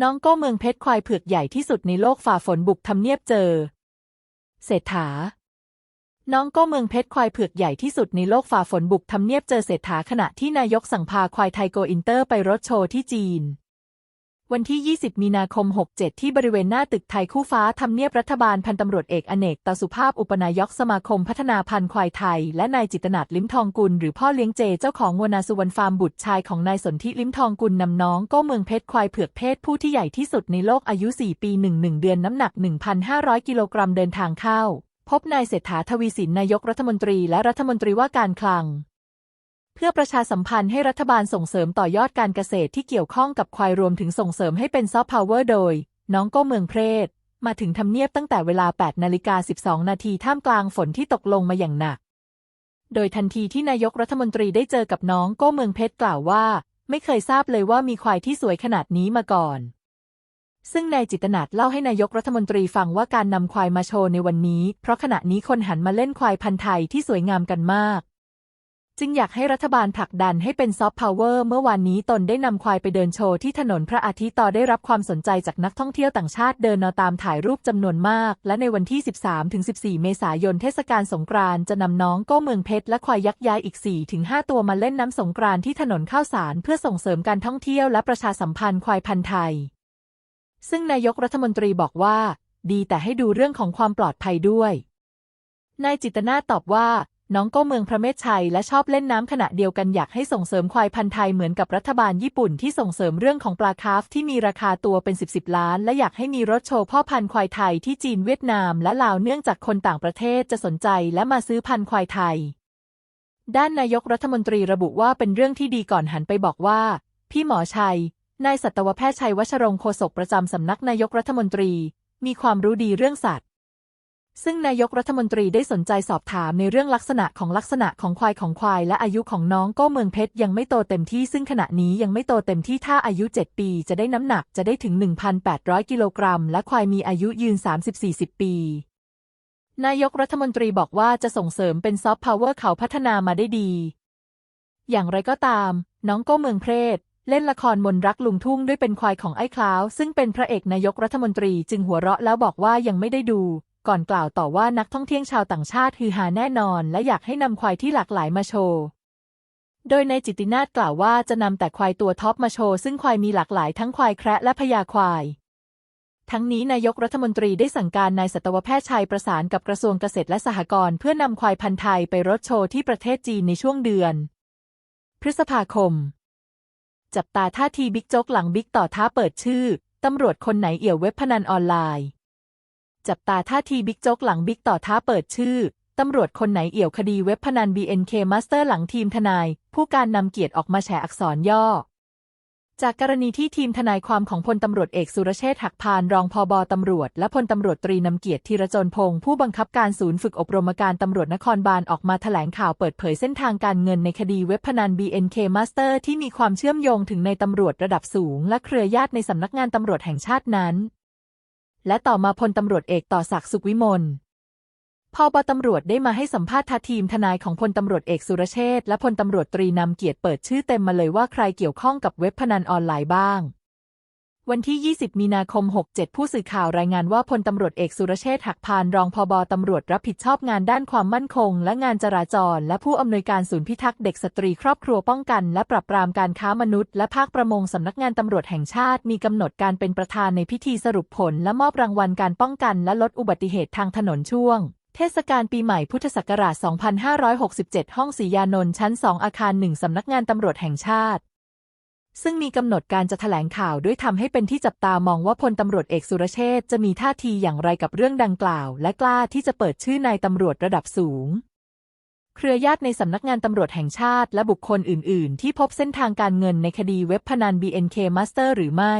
น้องก็เมืองเพชรควายเผือกใหญ่ที่สุดในโลกฝ่าฝนบุกทำเนียบเจอ เศรษฐา น้องก็เมืองเพชรควายเผือกใหญ่ที่สุดในโลกฝ่าฝนบุกทำเนียบเจอเศรษฐาขณะที่นายกสั่งพาควายไทยโกอินเตอร์ไปรถโชว์ที่จีน วันที่ 20 มีนาคม 67 ที่บริเวณหน้าตึกไทยคู่ฟ้าทำเนียบรัฐบาลพันตำรวจเอกอเนกตสุภาพอุปนายกสมาคมพัฒนาพันธุ์ควายไทย และนายจิตนัดลิ้มทองกุลหรือพ่อเลี้ยงเจเจ้าของวัวนาสุวรรณฟาร์มบุตรชายของนายสนธิลิ้มทองกุลนำน้องก้เมืองเพชรควายเผือกเพศผู้ที่ใหญ่ที่สุดในโลกอายุ 4 ปี 11 เดือนน้ำหนัก 1,500 กิโลกรัมเดินทางเข้า พบนายเศรษฐาทวีสินนายกรัฐมนตรีและรัฐมนตรีว่าการคลัง พื่อประชาสัมพันธ์ให้รัฐบาลส่งเสริมต่อยอดการเกษตรที่เกี่ยวข้องกับควายรวมถึงส่งเสริมให้เป็นซอฟต์พาวเวอร์โดย น้องโก้เมืองเพศมาถึงทำเนียบตั้งแต่เวลา 8 นาฬิกา 12 นาทีท่ามกลางฝนที่ตกลงมาอย่างหนัก โดยทันทีที่นายกรัฐมนตรีได้เจอกับน้องโก้เมืองเพชรกล่าวว่า ไม่เคยทราบเลยว่ามีควายที่สวยขนาดนี้มาก่อน ซึ่งนายจิตนัดเล่าให้นายกรัฐมนตรีฟังว่าการนำควายมาโชว์ในวันนี้ เพราะขณะนี้คนหันมาเล่นควายพันธุ์ไทยที่สวยงามกันมาก จึงอยากให้รัฐบาลผลักดันให้เป็นซอฟต์พาวเวอร์เมื่อวานนี้ตนได้นำควายไปเดินโชว์ที่ถนนพระอาทิตย์ต่อได้รับความสนใจจากนักท่องเที่ยวต่างชาติเดินนาตามถ่ายรูปจำนวนมาก และในวันที่ 13-14 เมษายนเทศกาลสงกรานต์จะนำน้องโก้เมืองเพชรและควายยักษ์ยายอีก 4-5 ตัวมาเล่นน้ำสงกรานต์ที่ถนนข้าวสารเพื่อส่งเสริมการท่องเที่ยวและประชาสัมพันธ์ควายพันธุ์ไทย ซึ่งนายกรัฐมนตรีบอกว่า ดีแต่ให้ดูเรื่องของความปลอดภัยด้วยนายจิตนาตอบว่า น้องก้เมืองพระเมธชัยและชอบเล่นน้ำขณะเดียวกันอยากให้ส่งเสริมควายพันธุ์ไทยเหมือนกับรัฐบาลญี่ปุ่นที่ส่งเสริมเรื่องของปลาคาร์ฟที่มีราคาตัวเป็นสิบสิบล้าน และอยากให้มีรถโชว์พ่อพันธุ์ควายไทยที่จีนเวียดนามและลาวเนื่องจากคนต่างประเทศจะสนใจและมาซื้อพันธุ์ควายไทย ด้านนายกรัฐมนตรีระบุว่าเป็นเรื่องที่ดีก่อนหันไปบอกว่า พี่หมอชัยนายสัตวแพทย์ชัยวัชรงคโฆษกประจำสำนักนายกรัฐมนตรี มีความรู้ดีเรื่องสัตว์ ซึ่งนายกรัฐมนตรีได้สนใจสอบถามในเรื่องลักษณะของลักษณะของควายของควายและอายุของน้องโก้เมืองเพชรยังไม่โตเต็มที่ซึ่งขณะนี้ยังไม่โตเต็มที่ถ้าอายุ 7 ปีจะได้น้ำหนักจะได้ถึง 1,800 กิโลกรัม และควายมีอายุยืน 30-40 ปี นายกรัฐมนตรีบอกว่าจะส่งเสริมเป็นซอฟต์พาวเวอร์เขาพัฒนามาได้ดี อย่างไรก็ตาม น้องโก้เมืองเพชรเล่นละครมนรักลุงทุ่งด้วยเป็นควายของไอ้คล้าว ซึ่งเป็นพระเอกนายกรัฐมนตรีจึงหัวเราะแล้วบอกว่ายังไม่ได้ดู ก่อนกล่าวต่อว่านักท่องเที่ยวชาวต่างชาติฮือฮาแน่นอน และอยากให้นำควายที่หลากหลายมาโชว์ โดยในจิตินาถกล่าวว่าจะนำแต่ควายตัวท็อปมาโชว์ ซึ่งควายมีหลากหลายทั้งควายแคระและพญาควาย ทั้งนี้นายกรัฐมนตรีได้สั่งการนายสัตวแพทย์ชัยประสานกับกระทรวงเกษตรและสหกรณ์เพื่อนำควายพันธุ์ไทยไปรถโชว์ที่ประเทศจีนในช่วงเดือน พฤษภาคม จับตาท่าทีบิ๊กโจ๊กหลังบิ๊กต่อท้าเปิดชื่อตำรวจคนไหนเอี่ยวเว็บพนันออนไลน์ จับตาท่าทีบิ๊กโจ๊กหลังบิ๊กต่อท้าเปิดชื่อ ตำรวจคนไหนเอี่ยวคดีเว็บพนัน BNK Master หลังทีมทนาย ผู้การนำเกียรติออกมาแฉอักษรย่อ จากกรณีที่ทีมทนายความของพลตำรวจเอกสุรเชษฐ์หักพานรองพอบตำรวจ และพลตำรวจตรีนำเกียรติธีรจนพงศ์ผู้บังคับการศูนย์ฝึกอบรมการตำรวจนครบาลออกมาแถลงข่าวเปิดเผยเส้นทางการเงินในคดีเว็บพนัน BNK Master ที่มีความเชื่อมโยงถึงในตำรวจระดับสูง และเครือญาติในสำนักงานตำรวจแห่งชาตินั้น และต่อมาพลตำรวจเอกต่อศักดิ์สุขวิมลพอบตำรวจได้มาให้สัมภาษณ์ทาทีมทนายของพลตำรวจเอกสุรเชษฐ์และพลตำรวจตรีนำเกียรติเปิดชื่อเต็มมาเลยว่าใครเกี่ยวข้องกับเว็บพนันออนไลน์บ้าง วันที่ 20 มีนาคม 67 ผู้สื่อข่าวรายงานว่าพลตำรวจเอกสุรเชษฐ์หักพาน รองพอบตำรวจรับผิดชอบงานด้านความมั่นคง และงานจราจร และผู้อำนวยการศูนย์พิทักษ์เด็กสตรีครอบครัวป้องกัน และปราบปรามการค้ามนุษย์ และภาคประมงสำนักงานตำรวจแห่งชาติ มีกำหนดการเป็นประธานในพิธีสรุปผล และมอบรางวัลการป้องกัน และลดอุบัติเหตุทางถนนช่วงเทศกาลปีใหม่พุทธศักราช 2567 ห้องศรียานนท์ชั้น 2 อาคาร 1 สำนักงานตำรวจแห่งชาติ ซึ่งมีกำหนดการจะแถลงข่าวด้วยทำให้เป็นที่จับตามองว่าพลตำรวจเอกสุรเชษฐ์จะมีท่าทีอย่างไรกับเรื่องดังกล่าว และกล้าที่จะเปิดชื่อนายตำรวจระดับสูง เครือญาติในสำนักงานตำรวจแห่งชาติและบุคคลอื่น ๆ ที่พบเส้นทางการเงินในคดีเว็บพนัน BNK Master หรือไม่